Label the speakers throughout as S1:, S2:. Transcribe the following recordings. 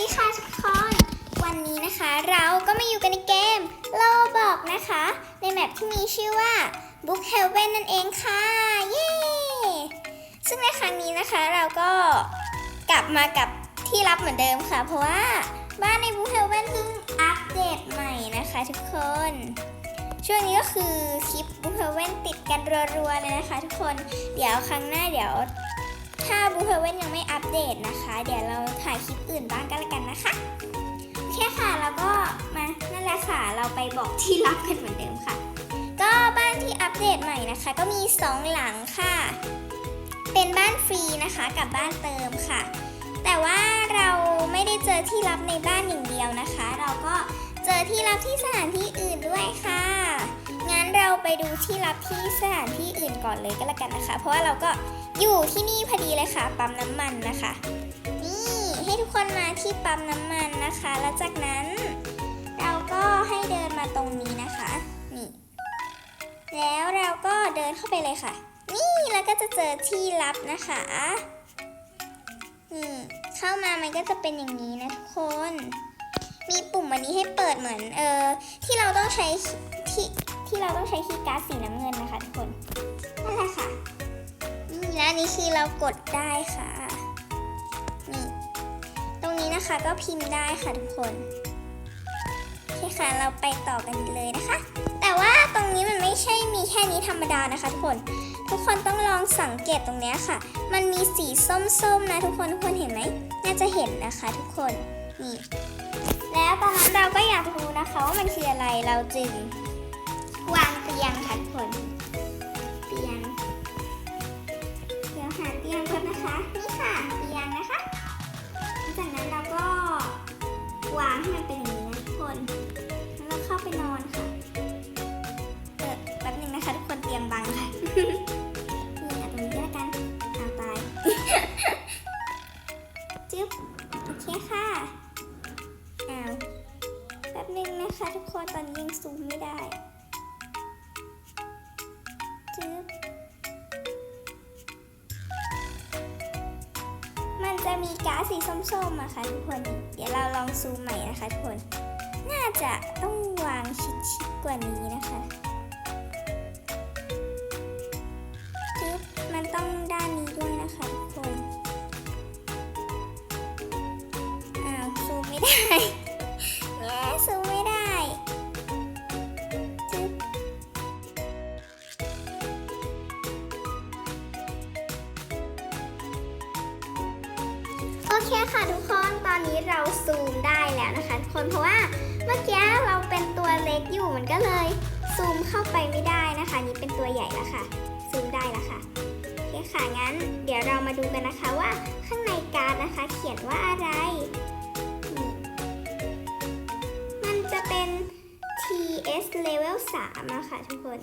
S1: ดีค่ะทุกคน วันนี้นะคะเราก็มาอยู่กันในเกมโลบอกนะคะ ในแมปที่มีชื่อว่า Book Heaven นั่นเองค่ะ เย้ ซึ่งในครั้งนี้นะคะเราก็กลับมากับที่รับเหมือนเดิมค่ะ เพราะว่าบ้านใน Book Heaven เพิ่งอัปเดตใหม่นะคะทุกคน ช่วงนี้ก็คือคลิป Book Heaven ติดกันรัวๆเลยนะคะทุกคน เดี๋ยวครั้งหน้าเดี๋ยว ถ้าบูเฮเว่นยังไม่อัปเดตนะคะ เดี๋ยวเราถ่ายคลิปอื่นบ้างก็แล้วกันนะคะโอเคค่ะแล้วก็มานั่นแหละค่ะเราไปบอกที่รับกันเหมือนเดิมค่ะ ก็บ้านที่อัปเดตใหม่นะคะ ก็มี 2 หลังค่ะ เป็นบ้านฟรีนะคะกับบ้านเติมค่ะ แต่ว่าเราไม่ได้เจอที่รับในบ้านอย่างเดียวนะคะ เราก็เจอที่รับที่สถานที่อื่นด้วยค่ะงั้นเราไปดูที่รับที่สถานที่อื่นก่อนเลยก็แล้วกันนะคะ เพราะว่าเราก็ อยู่ที่นี่พอดีเลยค่ะปั๊มน้ำมันนะคะ นี่ให้ทุกคนมาที่ปั๊มน้ำมันนะคะ แล้วจากนั้น เราก็ให้เดินมาตรงนี้นะคะ นี่ แล้วเราก็เดินเข้าไปเลยค่ะ นี่แล้วก็จะเจอที่ลับนะคะนี่เข้ามามันก็จะเป็นอย่างนี้นะทุกคน มีปุ่มอันนี้ให้เปิดเหมือนเออที่เราต้องใช้ที่ที่เราต้องใช้คีย์การ์ดสีน้ำเงินนะคะทุกคน แล้วอันนี้คือเรากดได้ค่ะ นี่ ตรงนี้นะคะก็พิมพ์ได้ค่ะทุกคนโอเคค่ะเราไปต่อกันเลยนะคะ แต่ว่าตรงนี้มันไม่ใช่มีแค่นี้ธรรมดานะคะทุกคน ทุกคนต้องลองสังเกตตรงนี้ค่ะ มันมีสีส้มๆนะทุกคนทุกคนเห็นไหม น่าจะเห็นนะคะทุกคน นี่ แล้วตอนนั้นเราก็อยากรู้นะคะว่ามันคืออะไรเราจึงวางเตียงค่ะทุกคน นะคะนี่ค่ะเตียงนะคะจากนั้นเราก็วางให้มันเป็นอย่างนี้นะทุกคนแล้วเราเข้าไปนอนค่ะ เออแป๊บนึงนะคะทุกคนเตียงบังค่ะ มีก๊าซสีส้มๆอะค่ะทุกคน เดี๋ยวเราลองซูมใหม่นะคะทุกคน น่าจะต้องวางชิดๆกว่านี้นะคะ โอเคค่ะทุกคนตอนนี้เราซูมได้แล้วนะคะทุกคนเพราะว่าเมื่อกี้เราเป็นตัวเล็กอยู่มันก็เลยซูมเข้าไปไม่ได้นะคะ นี่เป็นตัวใหญ่แล้วค่ะ ซูมได้แล้วค่ะโอเคค่ะงั้น เดี๋ยวเรามาดูกันนะคะว่าข้างในการ์ดนะคะ เขียนว่าอะไรมันจะเป็น TS level 3อะค่ะทุกคน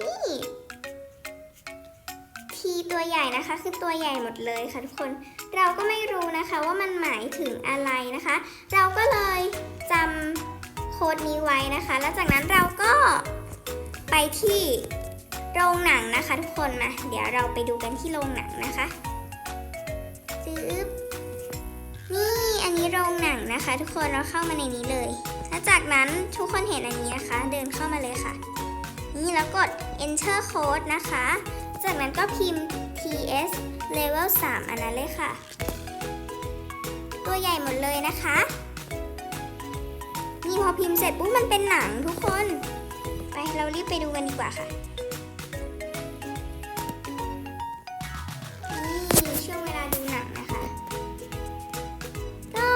S1: นี่ีตัวใหญ่นะคะ คือตัวใหญ่หมดเลยค่ะทุกคน เราก็ไม่รู้นะคะว่ามันหมายถึงอะไรนะคะ เราก็เลยจำโค้ดนี้ไว้นะคะ แล้วจากนั้นเราก็ไปที่โรงหนังนะคะ ทุกคนมา เดี๋ยวเราไปดูกันที่โรงหนังนะคะจึ๊บนี่อันนี้โรงหนังนะคะ ทุกคนเราเข้ามาในนี้เลย แล้วจากนั้นทุกคนเห็นอันนี้นะคะ เดินเข้ามาเลยค่ะ นี่แล้วกด enter code นะคะ จากนั้นก็พิมพ์ TS level 3 อันนั้นเลยค่ะ ตัวใหญ่หมดเลยนะคะ นี่พอพิมพ์เสร็จปุ๊บมันเป็นหนังทุกคน ไปเรารีบไปดูกันดีกว่าค่ะนี่ช่วงเวลาดูหนังนะคะ ก็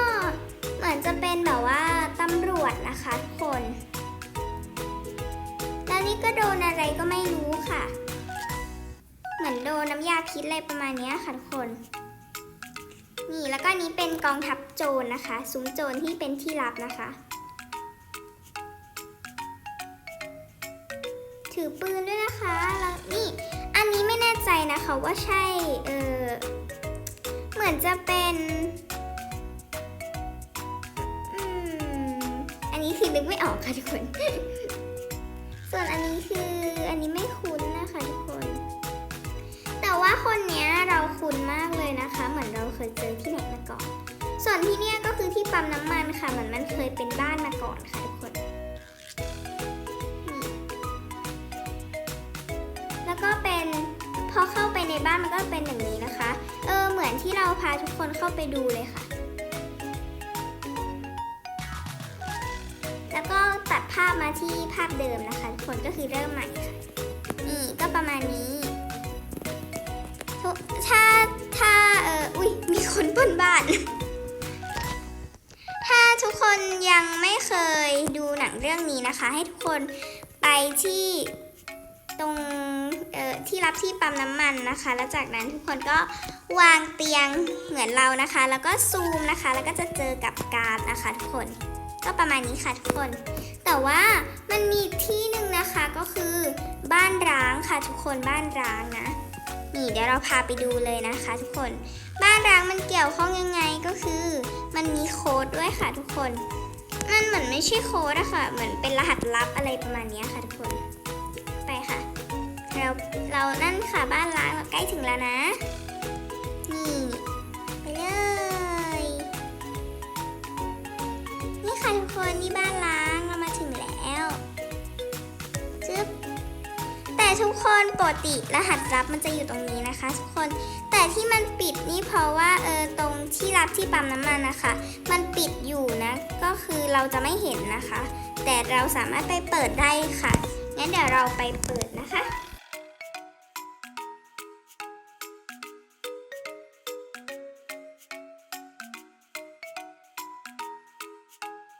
S1: เหมือนจะเป็นแบบว่าตำรวจนะคะทุกคน แล้วนี่ก็โดนอะไรก็ไม่รู้ค่ะ อนโดนน้ำยาพิษอะไรประมาณนี้ค่ะทุกคน นี่แล้วก็นี้เป็นกองทัพโจรนะคะซุ้มโจรที่เป็นที่ลับนะคะ ถือปืนด้วยนะคะแล้วนี่อันนี้ไม่แน่ใจนะคะว่าใช่เออเหมือนจะเป็นอันนี้คือนึกไม่ออกค่ะทุกคน ส่วนอันนี้คืออันนี้ไม่คุ้ ว่าคนนี้เราคุ้นมากเลยนะคะ เหมือนเราเคยเจอที่ไหนมาก่อน ส่วนที่เนี่ยก็คือที่ปั๊มน้ำมันค่ะ เหมือนมันเคยเป็นบ้านมาก่อนค่ะทุกคนนแล้วก็เป็นพอเข้าไปในบ้านมันก็เป็นอย่างนี้นะคะ เออเหมือนที่เราพาทุกคนเข้าไปดูเลยค่ะ แล้วก็ตัดภาพมาที่ภาพเดิมนะคะทุกคนก็คือเริ่มใหม่ค่ะ นี่ก็ประมาณนี้ ถ้าถ้าเอออุ้ยมีคนบนบ้าน ถ้าทุกคนยังไม่เคยดูหนังเรื่องนี้นะคะ ให้ทุกคนไปที่ตรงเอ่อที่รับที่ปั๊มน้ำมันนะคะ แล้วจากนั้นทุกคนก็วางเตียงเหมือนเรานะคะ แล้วก็ซูมนะคะ แล้วก็จะเจอกับการ์ดนะคะทุกคน ก็ประมาณนี้ค่ะทุกคน แต่ว่ามันมีที่หนึ่งนะคะก็คือบ้านร้างค่ะทุกคนบ้านร้างนะ นี่เดี๋ยวเราพาไปดูเลยนะคะทุกคน บ้านร้างมันเกี่ยวข้องยังไงก็คือ มันมีโค้ดด้วยค่ะทุกคน มันเหมือนไม่ใช่โค้ดอะค่ะ เหมือนเป็นรหัสลับอะไรประมาณนี้ค่ะทุกคน ไปค่ะ เราเรานั่นค่ะบ้านร้างเราใกล้ถึงแล้วนะ นี่ไปเลย นี่ค่ะทุกคนนี่บ้านล้าง ทุกคนปกติรหัสลับมันจะอยู่ตรงนี้นะคะ ทุกคน แต่ที่มันปิดนี่เพราะว่าเออตรงที่รับที่ปั๊มน้ำมันนะคะ มันปิดอยู่นะ ก็คือเราจะไม่เห็นนะคะ แต่เราสามารถไปเปิดได้ค่ะ งั้นเดี๋ยวเราไปเปิดนะคะ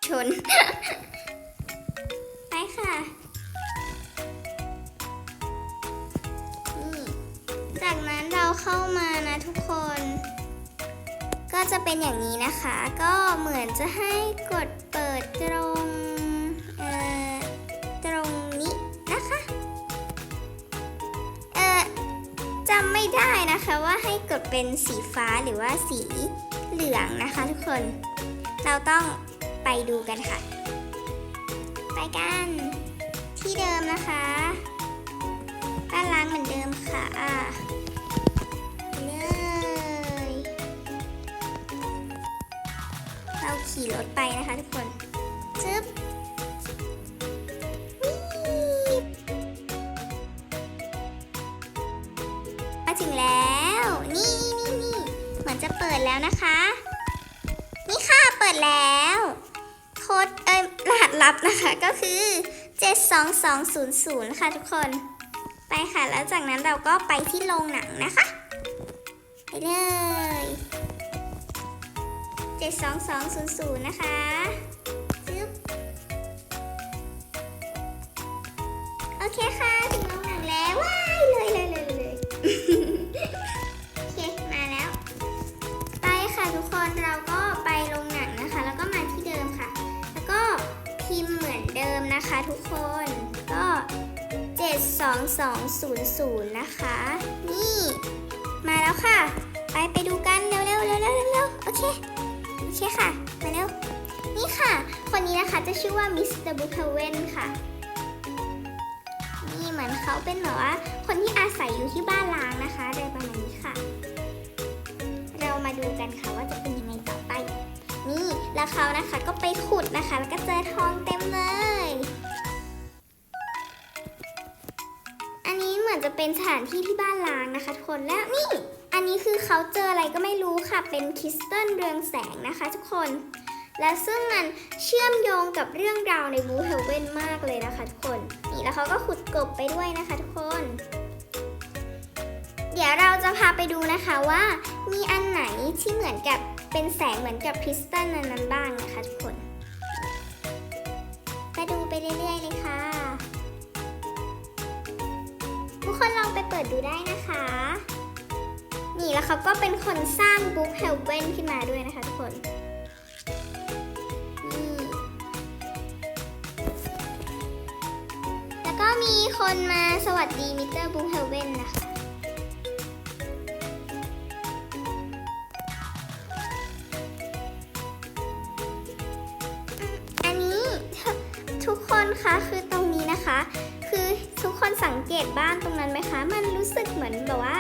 S1: ชน จะเป็นอย่างนี้นะคะ ก็เหมือนจะให้กดเปิดตรงเอ่อตรงนี้นะคะเอ่อจำไม่ได้นะคะว่าให้กดเป็นสีฟ้าหรือว่าสีเหลืองนะคะทุกคน เราต้องไปดูกันค่ะ ไปกันที่เดิมนะคะบ้านล้างเหมือนเดิมค่ะ ขี่รถไปนะคะทุกคนจึ๊บวิบมาถึงแล้ว นี่นี่นี่เหมือนจะเปิดแล้วนะคะ นี่ค่ะเปิดแล้วโค้ดเอ้ยรหัสลับนะคะก็คือ 72200 ค่ะทุกคน ไปค่ะแล้วจากนั้นเราก็ไปที่โรงหนังนะคะ ไปเลย 72200 นะคะจึ๊บโอเคค่ะถึงโรงหนังแล้ว ว้ายเลยเลยเลยเลยโอเค มาแล้ว ไปค่ะทุกคนเราก็ไปโรงหนังนะคะ แล้วก็มาที่เดิมค่ะ แล้วก็พิมพ์เหมือนเดิมนะคะทุกคนก็ 72200 นะคะ นี่ มาแล้วค่ะ ไปไปดูกันเร็วๆเร็วๆเร็วๆเร็วๆโอเค โอเคค่ะ มาเร็ว นี่ค่ะ คนนี้นะคะจะชื่อว่ามิสเตอร์บุคเวนค่ะ นี่เหมือนเขาเป็นแบบว่าคนที่อาศัยอยู่ที่บ้านล้างนะคะโดยประมาณนี้ค่ะ เรามาดูกันค่ะว่าจะเป็นยังไงต่อไป นี่แล้วเขานะคะก็ไปขุดนะคะ แล้วก็เจอทองเต็มเลย อันนี้เหมือนจะเป็นสถานที่ที่บ้านล้างนะคะทุกคนแล้วนี่ นนี้คือเขาเจออะไรก็ไม่รู้ค่ะ เป็นคริสตัลเรืองแสงนะคะทุกคน และซึ่งมันเชื่อมโยงกับเรื่องราวในบูเฮลเวนมากเลยนะคะทุกคน นี่แล้วเขาก็ขุดกบไปด้วยนะคะทุกคน เดี๋ยวเราจะพาไปดูนะคะว่า มีอันไหนที่เหมือนกับเป็นแสงเหมือนกับคริสตัลนั้นๆบ้างนะคะทุกคน ไปดูไปเรื่อยๆเลยค่ะ ทุกคนลองไปเปิดดูได้นะคะ นี่แล้วเขาก็เป็นคนสร้างบุ๊กเฮลเวนขึ้นมาด้วยนะคะทุกคนแล้วก็มีคนมาสวัสดีมิสเตอร์บุ๊กเฮลเวนนะคะ อันนี้ทุกคนคะคือตรงนี้นะคะ คือทุกคนสังเกตบ้านตรงนั้นไหมคะ มันรู้สึกเหมือนแบบว่า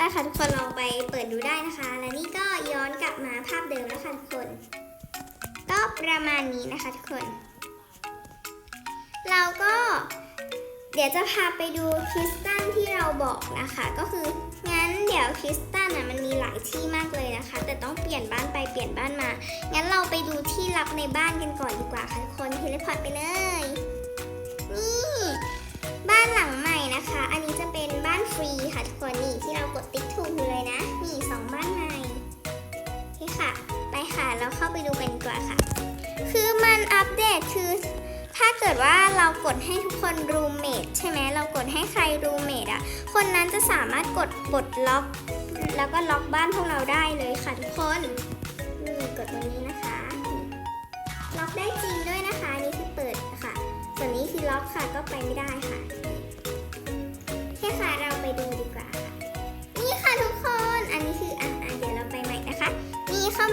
S1: ไรสักอย่างเนี่ยแหละค่ะทุกคนลองไปเปิดดูได้นะคะ และนี่ก็ย้อนกลับมาภาพเดิมแล้วค่ะทุกคน ก็ประมาณนี้นะคะทุกคน เราก็เดี๋ยวจะพาไปดูคริสตัลที่เราบอกนะคะ ก็คืองั้นเดี๋ยวคริสตัลน่ะมันมีหลายที่มากเลยนะคะ แต่ต้องเปลี่ยนบ้านไปเปลี่ยนบ้านมา งั้นเราไปดูที่ลับในบ้านกันก่อนดีกว่าค่ะทุกคนเทเลพอร์ตไปเลย ฟรีค่ะทุกคนนี่ที่เรากดติ๊กถูกเลยนะ นี่สองบ้านใหม่โอเคค่ะ ไปค่ะเราเข้าไปดูกันดีกว่าค่ะ คือมันอัปเดตคือถ้าเกิดว่าเรากดให้ทุกคนรูมเมทใช่ไหมเรากดให้ใครรูมเมทอะ คนนั้นจะสามารถกดปลดล็อก แล้วก็ล็อกบ้านพวกเราได้เลยค่ะทุกคนนี่กดตรงนี้นะคะ ล็อกได้จริงด้วยนะคะนนี่คือเปิดค่ะ ส่วนนี้คือล็อกค่ะก็ไปไม่ได้ค่ะ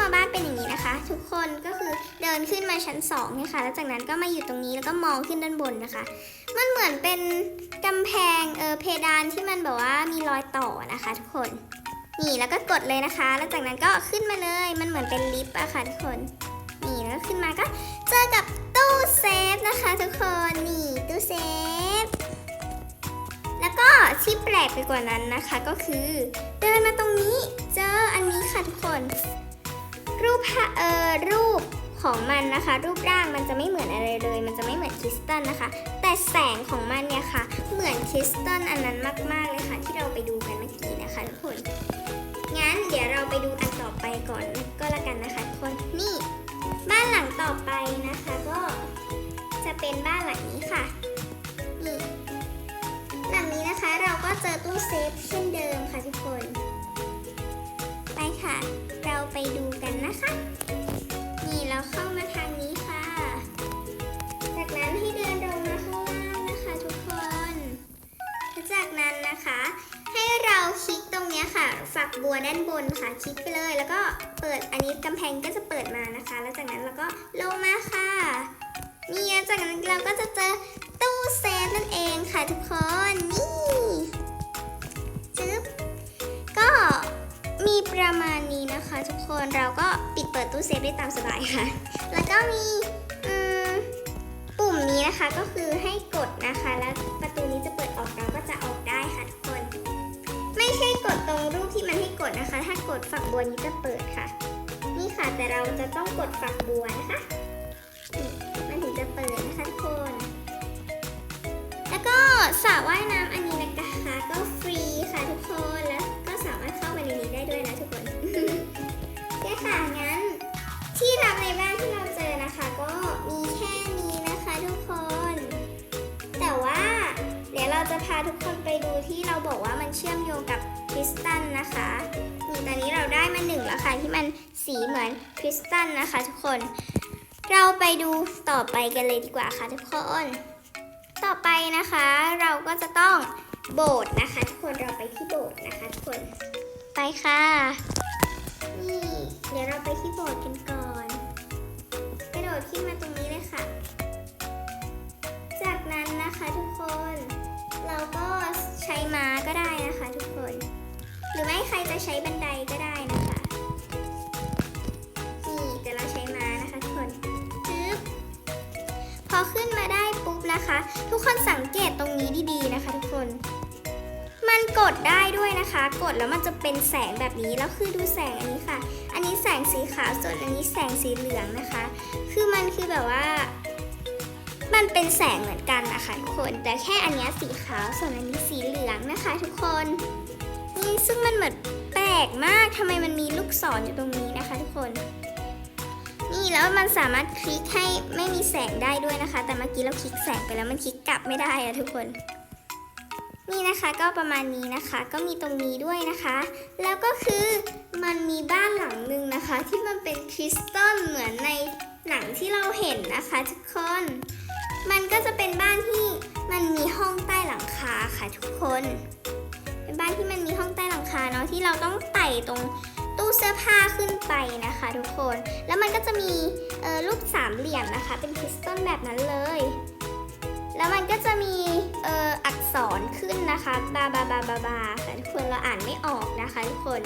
S1: มาบ้านเป็นอย่างนี้นะคะ ทุกคนก็คือเดินขึ้นมาชั้น2เนี่ยค่ะแล้วจากนั้นก็มาอยู่ตรงนี้แล้วก็มองขึ้นด้านบนนะคะ มันเหมือนเป็นกำแพงเออเพดานที่มันแบบว่ามีรอยต่อนะคะ ทุกคนนี่แล้วก็กดเลยนะคะ แล้วจากนั้นก็ขึ้นมาเลยมันเหมือนเป็นลิฟต์อะค่ะทุกคนนี่แล้วขึ้นมาก็เจอกับตู้เซฟนะคะทุกคนนี่ตู้เซฟแล้วก็ที่แปลกไปกว่านั้นนะคะก็คือ เดินมาตรงนี้เจออันนี้ค่ะทุกคน รูปภาเอ่อรูปของมันนะคะ รูปร่างมันจะไม่เหมือนอะไรเลย มันจะไม่เหมือนคริสตัลนะคะ แต่แสงของมันเนี่ยค่ะ เหมือนคริสตัลอันนั้นมาก ๆเลยค่ะ ที่เราไปดูกันเมื่อกี้นะคะทุกคนงั้นเดี๋ยวเราไปดูอันต่อไปก่อนก็แล้วกันนะคะทุกคนนี่ บ้านหลังต่อไปนะคะก็จะเป็นบ้านหลังนี้ค่ะนี่หลังนี้นะคะเราก็เจอตู้เซฟเช่นเดิมค่ะทุกคน ไปดูกันนะคะ นี่เราเข้ามาทางนี้ค่ะ จากนั้นให้เดินลงมาข้างล่างนะคะทุกคนจากนั้นนะคะ ให้เราคลิกตรงนี้ค่ะ ฝักบัวด้านบนค่ะ คลิกไปเลย แล้วก็เปิดอันนี้กำแพงก็จะเปิดมานะคะ แล้วจากนั้นเราก็ลงมาค่ะนี่จากนั้นเราก็จะเจอตู้เซฟนั่นเองค่ะทุกคนนี่ มีประมาณนี้นะคะ ทุกคนเราก็ปิดเปิดตู้เซฟได้ตามสบายค่ะ แล้วก็มีปุ่มนี้นะคะก็คือให้กดนะคะ แล้วประตูนี้จะเปิดออกเราก็จะออกได้ค่ะทุกคน ไม่ใช่กดตรงรูปที่มันให้กดนะคะ ถ้ากดฝักบัวนี้จะเปิดค่ะ นี่ค่ะแต่เราจะต้องกดฝักบัวนะคะมันถึงจะเปิดนะคะทุกคน แล้วก็สระว่ายน้ำอันนี้นะคะก็ฟรีค่ะทุกคน ค่ะงั้น ที่รับในบ้านที่เราเจอนะคะ ก็มีแค่นี้นะคะทุกคน แต่ว่าเดี๋ยวเราจะพาทุกคนไปดูที่เราบอกว่ามันเชื่อมโยงกับคริสตัลนะคะนี่ตอนนี้เราได้มาหนึ่งแล้วค่ะที่มันสีเหมือนคริสตัลนะคะ ทุกคน เราไปดูต่อไปกันเลยดีกว่าค่ะทุกคน ต่อไปนะคะ เราก็จะต้องโบสถ์นะคะ ทุกคนเราไปที่โบสถ์นะคะ ทุกคนไปค่ะ นี่ เดี๋ยวเราไปที่โบสถ์กันก่อน กระโดดขึ้นมาตรงนี้เลยค่ะ จากนั้นนะคะทุกคน เราก็ใช้ม้าก็ได้นะคะทุกคน หรือไม่ใครจะใช้บันไดก็ได้นะคะ นี่แต่เราใช้ม้านะคะทุกคนจึ๊บพอขึ้นมาได้ปุ๊บนะคะ ทุกคนสังเกตตรงนี้ดีๆนะคะ ทุกคน มันกดได้ด้วยนะคะ กดแล้วมันจะเป็นแสงแบบนี้ แล้วคือดูแสงอันนี้ค่ะ อันนี้แสงสีขาวส่วนอันนี้แสงสีเหลืองนะคะ คือมันคือแบบว่า มันเป็นแสงเหมือนกันนะคะทุกคน แต่แค่อันนี้สีขาวส่วนอันนี้สีเหลืองนะคะ ทุกคน นี่ซึ่งมันเหมือนแปลกมากทำไมมันมีลูกศรอยู่ตรงนี้นะคะ ทุกคน นี่แล้วมันสามารถคลิกให้ไม่มีแสงได้ด้วยนะคะ แต่เมื่อกี้เราคลิกแสงไปแล้วมันคลิกกลับไม่ได้อะทุกคน นี่นะคะก็ประมาณนี้นะคะก็มีตรงนี้ด้วยนะคะ แล้วก็คือมันมีบ้านหลังหนึ่งนะคะ ที่มันเป็นคริสตัลเหมือนในหนังที่เราเห็นนะคะทุกคน มันก็จะเป็นบ้านที่มันมีห้องใต้หลังคาค่ะทุกคน เป็นบ้านที่มันมีห้องใต้หลังคาเนาะที่เราต้องไต่ตรงตู้เสื้อผ้าขึ้นไปนะคะทุกคน แล้วมันก็จะมีรูปสามเหลี่ยมนะคะ เป็นคริสตัลแบบนั้นเลย แล้วมันก็จะมีเอ่อ ษรขึ้นนะคะบาบาบาบาบาค่ะทุกคนเราอ่านไม่ออกนะคะทุกคน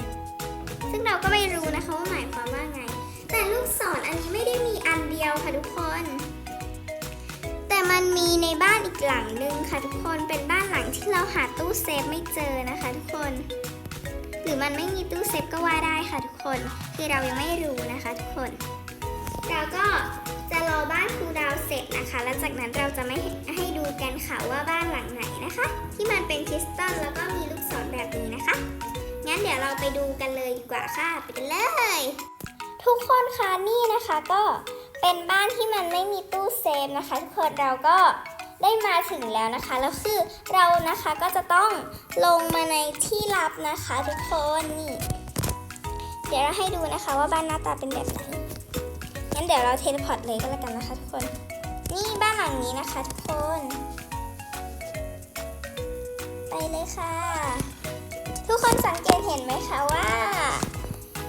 S1: ซึ่งเราก็ไม่รู้นะคะว่าหมายความว่าไง แต่ลูกศรออันนี้ไม่ได้มีอันเดียวค่ะทุกคน แต่มันมีในบ้านอีกหลังนึงค่ะทุกคนเป็นบ้านหลังที่เราหาตู้เซฟไม่เจอนะคะ ทุกคน หรือมันไม่มีตู้เซฟก็ว่าได้ค่ะทุกคน คือเรายังไม่รู้นะคะ ทุกคนเราก็ อบ้านครูดาวเสร็จนะคะ แล้วจากนั้นเราจะไม่ให้ดูกันค่ะว่าบ้านหลังไหนนะคะ ที่มันเป็นคริสตัลแล้วก็มีลูกศรแบบนี้นะคะ งั้นเดี๋ยวเราไปดูกันเลยดีกว่าค่ะไปกันเลย ทุกคนคะนี่นะคะก็เป็นบ้านที่มันไม่มีตู้เซฟนะคะทุกคนเราก็ได้มาถึงแล้วนะคะ แล้วคือเรานะคะก็จะต้องลงมาในที่ลับนะคะ ทุกคนนี่ เดี๋ยวเราให้ดูนะคะว่าบ้านหน้าตาเป็นแบบไหน งั้นเดี๋ยวเราเทเลพอร์ตเลยก็แล้วกันนะคะทุกคน นี่บ้านหลังนี้นะคะทุกคน ไปเลยค่ะ ทุกคนสังเกตเห็นไหมคะว่า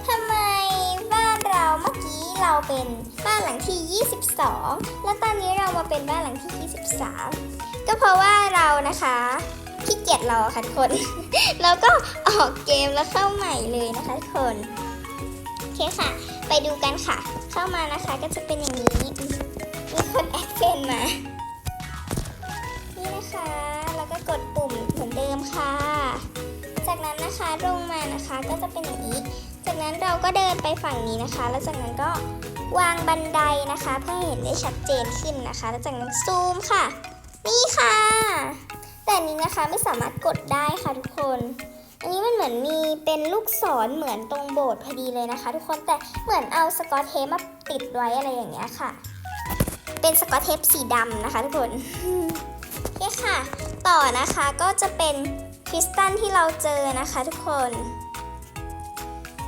S1: ทำไมบ้านเราเมื่อกี้เราเป็นบ้านหลังที่ 22 แล้วตอนนี้เรามาเป็นบ้านหลังที่ 23 ก็เพราะว่าเรานะคะขี้เกียจรอค่ะทุกคน แล้วก็ออกเกมแล้วเข้าใหม่เลยนะคะทุกคน โอเคค่ะ ไปดูกันค่ะ เข้ามานะคะก็จะเป็นอย่างนี้ มีคนแอดเฟนมา นี่นะคะ แล้วก็กดปุ่มเหมือนเดิมค่ะ จากนั้นนะคะลงมานะคะก็จะเป็นอย่างนี้ จากนั้นเราก็เดินไปฝั่งนี้นะคะ แล้วจากนั้นก็วางบันไดนะคะ เพื่อให้เห็นได้ชัดเจนขึ้นนะคะ แล้วจากนั้นซูมค่ะ นี่ค่ะ แต่นี้นะคะไม่สามารถกดได้ค่ะทุกคน เหมือนมีเป็นลูกศรเหมือนตรงโบสถ์พอดีเลยนะคะ ทุกคนแต่เหมือนเอาสกอตเทปมาติดไว้อะไรอย่างเงี้ยค่ะ เป็นสกอตเทปสีดำนะคะทุกคนโอเคค่ะ ต่อนะคะก็จะเป็นคริสตัลที่เราเจอนะคะ ทุกคน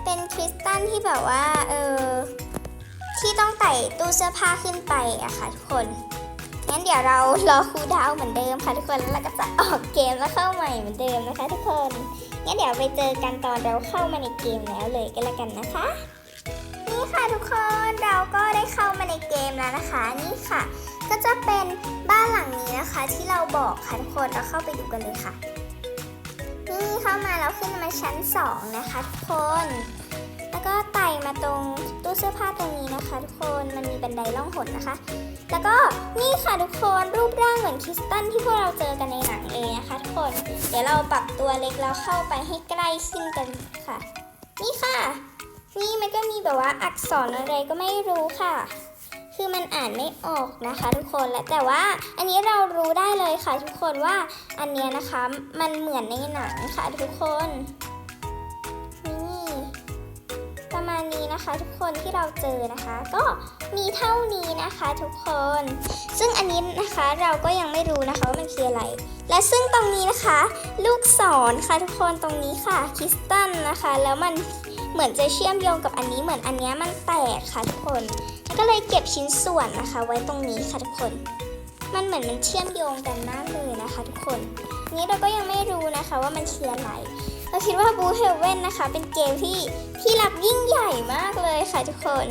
S1: เป็นคริสตัลที่แบบว่าเออที่ต้องไต่ตู้เสื้อผ้าขึ้นไปอะค่ะทุกคนงั้นเดี๋ยวเรารอครูดาวเหมือนเดิมค่ะทุกคนแล้วเราก็จะออกเกมแล้วเข้าใหม่เหมือนเดิมนะคะทุกคน งั้นเดี๋ยวไปเจอกันตอนเราเข้ามาในเกมแล้วเลยก็แล้วกันนะคะ นี่ค่ะทุกคนเราก็ได้เข้ามาในเกมแล้วนะคะ นี่ค่ะ ก็จะเป็นบ้านหลังนี้นะคะ ที่เราบอกค่ะทุกคนเราเข้าไปดูกันเลยค่ะ นี่เข้ามาแล้วขึ้นมาชั้นสองนะคะทุกคนแล้วก็ไต่มาตรงตู้เสื้อผ้าตรงนี้นะคะ ทุกคนมันมีบันไดล่องหนนะคะ แล้วก็นี่ค่ะทุกคนรูปร่างเหมือนคริสตัลที่พวกเราเจอกันในหนังเลยนะคะทุกคน เดี๋ยวเราปรับตัวเล็กแล้วเข้าไปให้ใกล้ขึ้นกันค่ะ นี่ค่ะ นี่มันก็มีแบบว่าอักษรอะไรก็ไม่รู้ค่ะ คือมันอ่านไม่ออกนะคะ ทุกคนและแต่ว่าอันนี้เรารู้ได้เลยค่ะ ทุกคนว่าอันเนี้ยนะคะมันเหมือนในหนังค่ะทุกคน นี้นะคะ ทุกคนที่เราเจอนะคะ ก็มีเท่านี้นะคะทุกคน ซึ่งอันนี้นะคะเราก็ยังไม่รู้นะคะว่ามันคืออะไร และซึ่งตรงนี้นะคะ ลูกศรค่ะทุกคนตรงนี้ค่ะคริสตัลนะคะ แล้วมันเหมือนจะเชื่อมโยงกับอันนี้เหมือนอันเนี้ยมันแตกค่ะทุกคน ก็เลยเก็บชิ้นส่วนนะคะ ไว้ตรงนี้ค่ะทุกคน มันเหมือนมันเชื่อมโยงกันมากเลยนะคะ ทุกคน นี้เราก็ยังไม่รู้นะคะว่ามันคืออะไร เราคิดว่าบูเฮเว่นนะคะ เป็นเกมที่ที่รับยิ่งใหญ่มากเลยค่ะทุกคน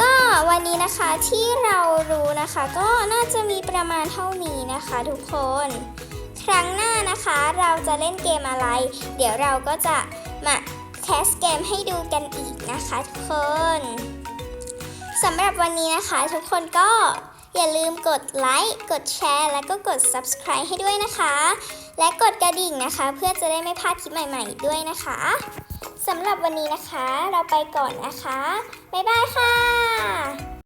S1: ก็วันนี้นะคะที่เรารู้นะคะ ก็น่าจะมีประมาณเท่านี้นะคะทุกคน ครั้งหน้านะคะเราจะเล่นเกมอะไร เดี๋ยวเราก็จะมาแคสเกมให้ดูกันอีกนะคะทุกคนสำหรับวันนี้นะคะทุกคนก็ อย่าลืมกดไลค์ กดแชร์ และก็กด subscribe ให้ด้วยนะคะ และกดกระดิ่งนะคะ เพื่อจะได้ไม่พลาดคลิปใหม่ ๆ ด้วยนะคะสำหรับวันนี้นะคะ เราไปก่อนนะคะ บ๊ายบายค่ะ